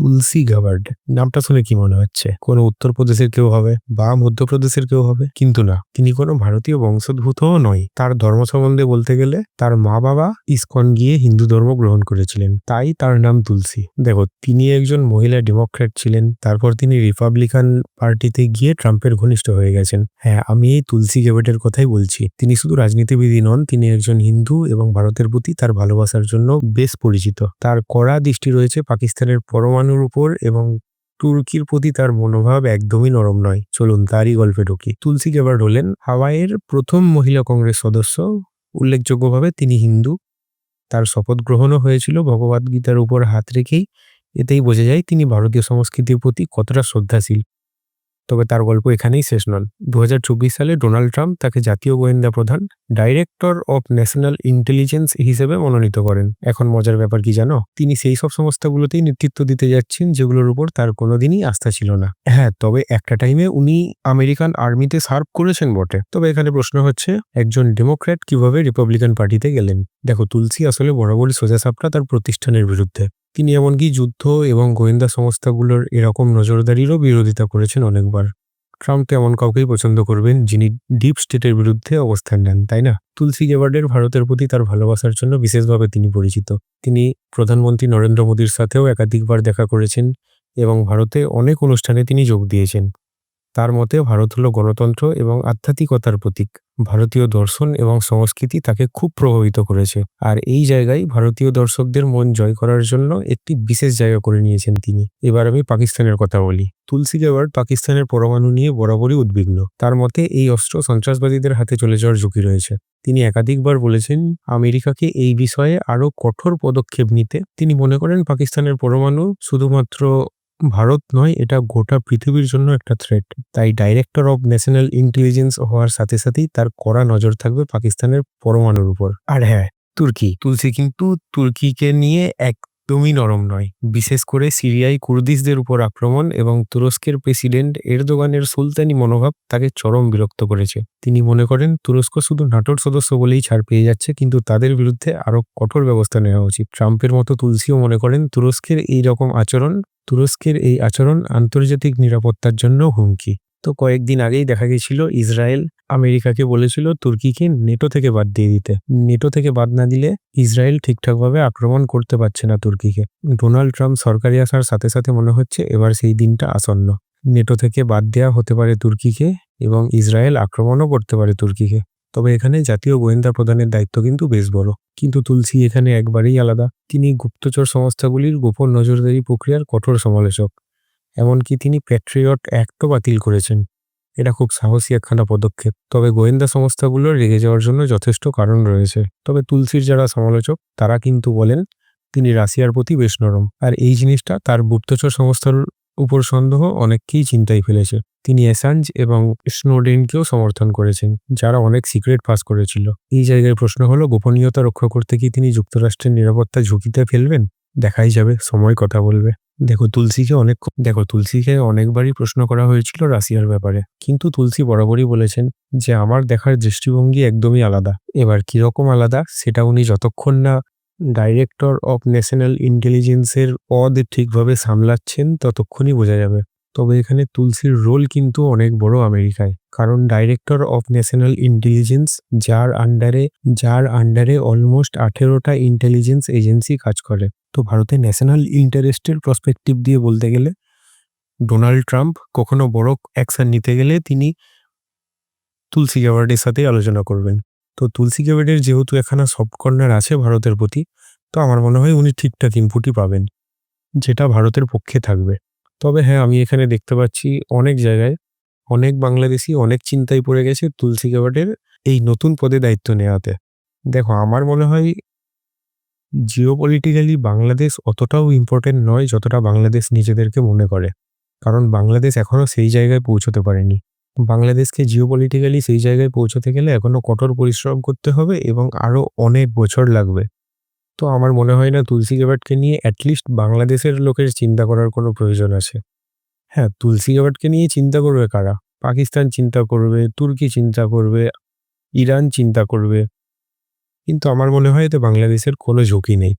তুলসী Gabbard নামটা শুনে কি মনে হচ্ছে? কোনো উত্তরপ্রদেশের কেউ হবে বা মধ্যপ্রদেশের কেউ হবে? কিন্তু না, তিনি কোনো ভারতীয় বংশোদ্ভূতও নয়। তার ধর্ম সম্বন্ধে বলতে গেলে তার মা বাবা ইসকন গিয়ে হিন্দু ধর্ম গ্রহণ করেছিলেন। তাই তার নাম তুলসী। দেখো, তিনি একজন মহিলা ডেমোক্র্যাট ছিলেন। তারপর তিনি রিপাবলিকান পার্টিতে গিয়ে ট্রাম্পের ঘনিষ্ঠ হয়ে গেছেন। হ্যাঁ আমি এই তুলসী গেবেটের কথাই বলছি। তিনি শুধু রাজনীতিবিদই নন, তিনি একজন হিন্দু এবং ভারতের প্রতি তার ভালোবাসার জন্য বেশ পরিচিত। তার কড়া দৃষ্টি রয়েছে পাকিস্তানের পরমাণুর উপর এবং তুর্কির প্রতি তার মনোভাব একদমই নরম নয়। চলুন তারই গল্পে ঢুকি। তুলসী গেবার্ড হলেন হাওয়াইয়ের প্রথম মহিলা কংগ্রেস সদস্য। উল্লেখযোগ্যভাবে তিনি হিন্দু। তার শপথ গ্রহণও হয়েছিল। ভগবদ্গীতার উপর হাত রেখেই এতেই বোঝা যায় তিনি ভারতীয় সংস্কৃতির প্রতি কতটা শ্রদ্ধাশীল। তবে তার গল্প এখানেই শেষ নন দু সালে ডোনাল্ড ট্রাম্প তাকে জাতীয় গোয়েন্দা প্রধান, ডাইরেক্টর অফ ন্যাশনাল ইন্টেলিজেন্স হিসেবে মনোনীত করেন। এখন মজার ব্যাপার কি জানো? তিনি সেই সব সংস্থাগুলোতেই নেতৃত্ব দিতে যাচ্ছেন যেগুলোর উপর তার কোনোদিনই আস্থা ছিল না। হ্যাঁ তবে একটা টাইমে উনি আমেরিকান আর্মিতে সার্ভ করেছেন বটে। তবে এখানে প্রশ্ন হচ্ছে, একজন ডেমোক্র্যাট কীভাবে রিপাবলিকান পার্টিতে গেলেন? দেখো, তুলসী আসলে বরাবরই সোজাসাপটা তার প্রতিষ্ঠানের বিরুদ্ধে। তিনি এমনকি যুদ্ধ এবং গোয়েন্দা সংস্থাগুলোর এরকম নজরদারিরও বিরোধিতা করেছেন অনেকবার। ট্রাম্প এমন কাউকেই পছন্দ করবেন যিনি ডিপ স্টেটের বিরুদ্ধে অবস্থান নেন, তাই না? তুলসী গেবার্ডের ভারতের প্রতি তার ভালোবাসার জন্য বিশেষভাবে তিনি পরিচিত। তিনি প্রধানমন্ত্রী নরেন্দ্র মোদীর সাথেও একাধিকবার দেখা করেছেন এবং ভারতে অনেক অনুষ্ঠানে তিনি যোগ দিয়েছেন। তার মতে ভারত হলো গণতন্ত্র এবং আধ্যাত্মিকতার প্রতীক। ভারতীয় দর্শন এবং সংস্কৃতি তাকে খুব প্রভাবিত করেছে। আর এই জায়গায় ভারতীয় দর্শকদের মন জয় করার জন্য একটি বিশেষ জায়গা করে নিয়েছেন তিনি। এবার আমি পাকিস্তানের কথা বলি। তুলসী গেওয়ার্ড পাকিস্তানের পরমাণু নিয়ে বরাবরই উদ্বিগ্ন। তার মতে, এই অস্ত্র সন্ত্রাসবাদীদের হাতে চলে যাওয়ার ঝুঁকি রয়েছে। তিনি একাধিকবার বলেছেন, আমেরিকাকে এই বিষয়ে আরও কঠোর পদক্ষেপ নিতে। তিনি মনে করেন, পাকিস্তানের পরমাণু শুধুমাত্র ভারত নয়, এটা গোটা পৃথিবীর জন্য একটা থ্রেট তাই ডাইরেক্টর অব ন্যাশনাল ইন্টেলিজেন্স হওয়ার সাথে সাথেই তার কড়া নজর থাকবে পাকিস্তানের পরমাণুর উপর। আর হ্যাঁ তুর্কি। তুলসি কিন্তু তুর্কিকে নিয়ে একদমই নরম নয়। বিশেষ করে সিরিয়ায় কুর্দিশদের উপর আক্রমণ এবং তুরস্কের প্রেসিডেন্ট এরদোগানের সুলতানি মনোভাব তাকে চরম বিরক্ত করেছে। তিনি মনে করেন, তুরস্ক শুধু নাটোর সদস্য বলেই ছাড় পেয়ে যাচ্ছে, কিন্তু তাদের বিরুদ্ধে আরও কঠোর ব্যবস্থা নেওয়া উচিত। ট্রাম্পের মতো তুলসীও মনে করেন, তুরস্কের এই রকম আচরণ, তুরস্কের এই আচরণ আন্তর্জাতিক নিরাপত্তার জন্য হুমকি। তো কয়েকদিন আগেই দেখা গেছিল ইসরায়েল আমেরিকাকে বলেছিল তুর্কিকে নেটো থেকে বাদ দিয়ে দিতে। নেটো থেকে বাদ না দিলে ইসরায়েল ঠিকঠাকভাবে আক্রমণ করতে পারছে না তুর্কিকে। ডোনাল্ড ট্রাম্প সরকারি আসার সাথে সাথে মনে হচ্ছে এবার সেই দিনটা আসন্ন। নেটো থেকে বাদ দেওয়া হতে পারে তুর্কিকে এবং ইসরায়েল আক্রমণও করতে পারে তুর্কিকে। তবে এখানে জাতীয় গোয়েন্দা প্রদানের দায়িত্ব কিন্তু বেশ বড়। কিন্তু তুলসী এখানে একবারেই আলাদা। তিনি গুপ্তচর সংস্থাগুলির গোপন নজরদারি প্রক্রিয়ার কঠোর সমালোচক। এমনকি তিনি প্যাট্রিয়ট অ্যাক্টও বাতিল করেছেন। এটা খুব সাহসী একখানা পদক্ষেপ। তবে গোয়েন্দা সংস্থাগুলো রেগে যাওয়ার জন্য যথেষ্ট কারণ রয়েছে। তবে তুলসীর যারা সমালোচক, তারা কিন্তু বলেন, তিনি রাশিয়ার প্রতি বেশ নরম। আর এই জিনিসটা তার গুপ্তচর সংস্থার উপর সন্দেহ অনেককেই চিন্তায় ফেলেছে। তিনি অ্যাসাঞ্জ এবং স্নোডেনকেও সমর্থন করেছেন, যারা অনেক সিক্রেট পাস করেছিল। এই জায়গায় প্রশ্ন হলো, গোপনীয়তা রক্ষা করতে কি তিনি যুক্তরাষ্ট্রের নিরাপত্তা ঝুঁকিতে ফেলবেন? দেখাই যাবে, সময় কথা বলবে। দেখো, তুলসীকে অনেক দেখো, তুলসীকে অনেকবারই প্রশ্ন করা হয়েছিল রাশিয়ার ব্যাপারে। কিন্তু তুলসী বরাবরই বলেছেন যে, আমার দেখার দৃষ্টিভঙ্গি একদমই আলাদা। এবার কীরকম আলাদা, সেটা উনি যতক্ষণ না ডাইরেক্টর অফ ন্যাশনাল ইন্টেলিজেন্সের পদ ঠিকভাবে সামলাচ্ছেন, ততক্ষণই বোঝা যাবে। তবে এখানে তুলসীর রোল কিন্তু অনেক বড় আমেরিকায়। কারণ ডাইরেক্টর অফ ন্যাশনাল ইন্টেলিজেন্স যার আন্ডারে যার আন্ডারে অলমোস্ট আঠেরোটা ইন্টেলিজেন্স এজেন্সি কাজ করে। তো ভারতে ন্যাশনাল ইন্টারেস্টের প্রসপেক্টিভ দিয়ে বলতে গেলে ডোনাল্ড ট্রাম্প কখনো বড় অ্যাকশন নিতে গেলে তিনি তুলসী গ্যাওয়ার্ডের সাথেই আলোচনা করবেন। তো তুলসী গ্যাওয়ার্ডের যেহেতু এখানে সফট কর্নার আছে ভারতের প্রতি, তো আমার মনে হয় উনি ঠিকঠাক ইনপুটই পাবেন, যেটা ভারতের পক্ষে থাকবে। তবে হ্যাঁ আমি এখানে দেখতে পাচ্ছি অনেক জায়গায় অনেক বাংলাদেশি, অনেক চিন্তায় পড়ে গেছে তুলসী গ্যাওয়ার্ডের এই নতুন পদে দায়িত্ব নেওয়াতে। দেখো, আমার মনে হয় জিও পলিটিক্যালি বাংলাদেশ অতটাও ইম্পর্টেন্ট নয় যতটা বাংলাদেশ নিজেদেরকে মনে করে। কারণ বাংলাদেশ এখনও সেই জায়গায় পৌঁছতে পারেনি। বাংলাদেশকে জিও পলিটিক্যালি সেই জায়গায় পৌঁছতে গেলে এখনও কঠোর পরিশ্রম করতে হবে এবং আরও অনেক বছর লাগবে। তো আমার মনে হয় না তুলসী গেবাটকে নিয়ে অ্যাটলিস্ট বাংলাদেশের লোকের চিন্তা করার কোনো প্রয়োজন আছে। হ্যাঁ তুলসী গেবাটকে নিয়ে চিন্তা করবে কারা? পাকিস্তান চিন্তা করবে, তুর্কি চিন্তা করবে, ইরান চিন্তা করবে। কিন্তু আমার মনে হয় এতে বাংলাদেশের কোনো ঝুঁকি নেই।